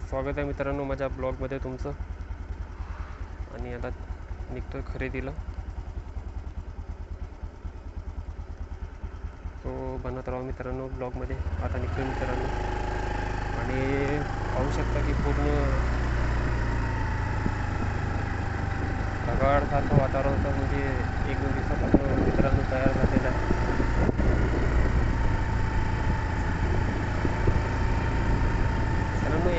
स्वागत आहे मित्रांनो माझ्या ब्लॉगमध्ये तुमचं. आणि आता निघतो आहे खरेदीला. तो बनत राहा मित्रांनो ब्लॉगमध्ये. आता निघतो मित्रांनो. आणि पाहू शकता की पूर्ण ढगाळसारखं वातावरण होतं. म्हणजे एक दोन दिवसापासून मित्रांनो तयार झालेलं आहे.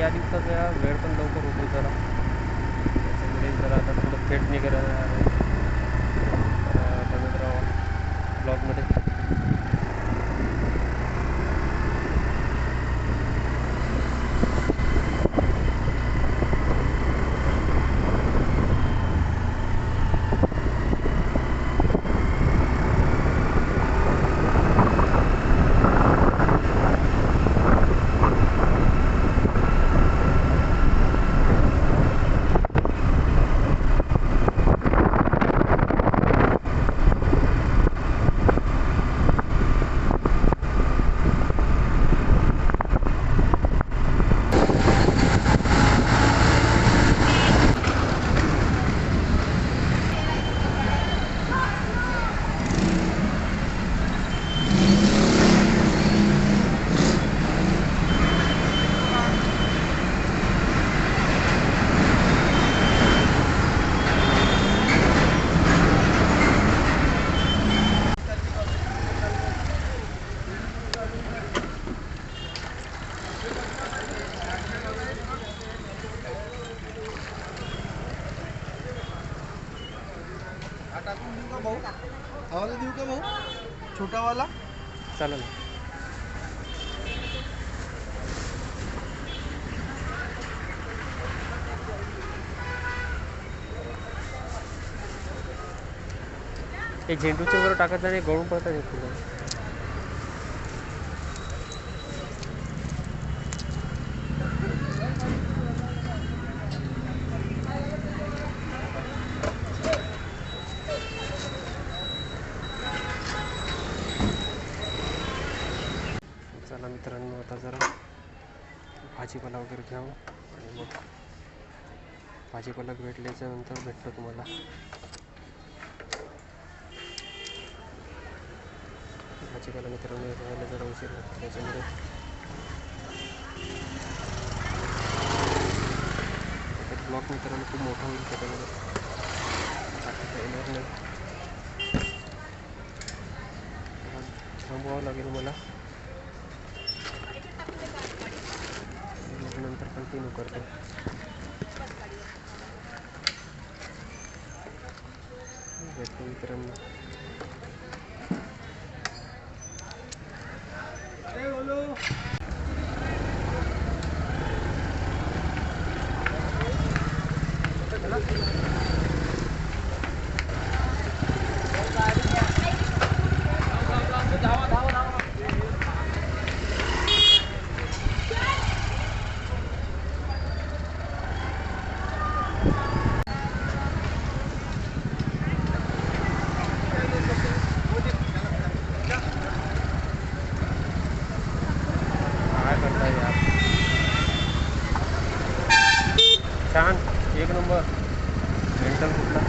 या दिवसाचा वेळ पण लवकर होतो जरा. त्याच्यामुळे जरा आता थोडं फेट निघत आवाज देऊ का भाऊ? छोटावाला? चालेल. हे झेंडूचे वर टाकत नाही गळून पडतात हे फुलं. चला मित्रांनो, आता जरा भाजीपाला वगैरे घ्यावं आणि मग भाजीपाला भेटल्याच्या नंतर भेटतो तुम्हाला. भाजीपाला मित्रांनो जरा उशीर होतो त्याच्यामुळे. ब्लॉक मित्रांनो खूप मोठा होईल त्याच्यामुळे टाकता येणार नाही. मला मग नंतर कंटिन्यू करते भेटतो मित्रांनो काय छान एक नंबर। मेंटल कुठला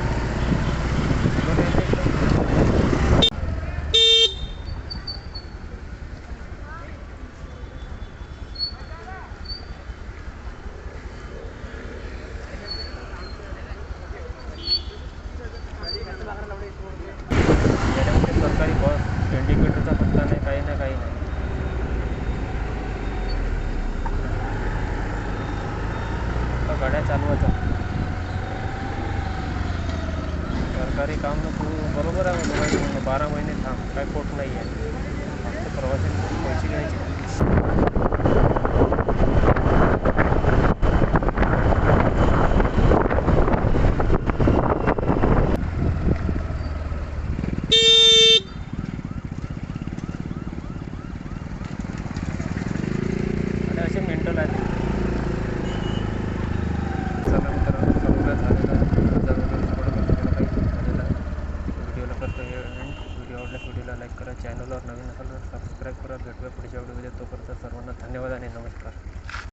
गाड्या चालवायचा सरकारी काम तू है आहे बघायचं बारा महिने थांब, काय खोट नाही आहे फक्त प्रवासी पैसे घ्यायचे. मेंटल आहे चॅनलवर नवीन असाल तर सबस्क्राईब करा. भेटूया पुढच्या व्हिडिओमध्ये तोपर्यंत सर्वांना धन्यवाद आणि नमस्कार.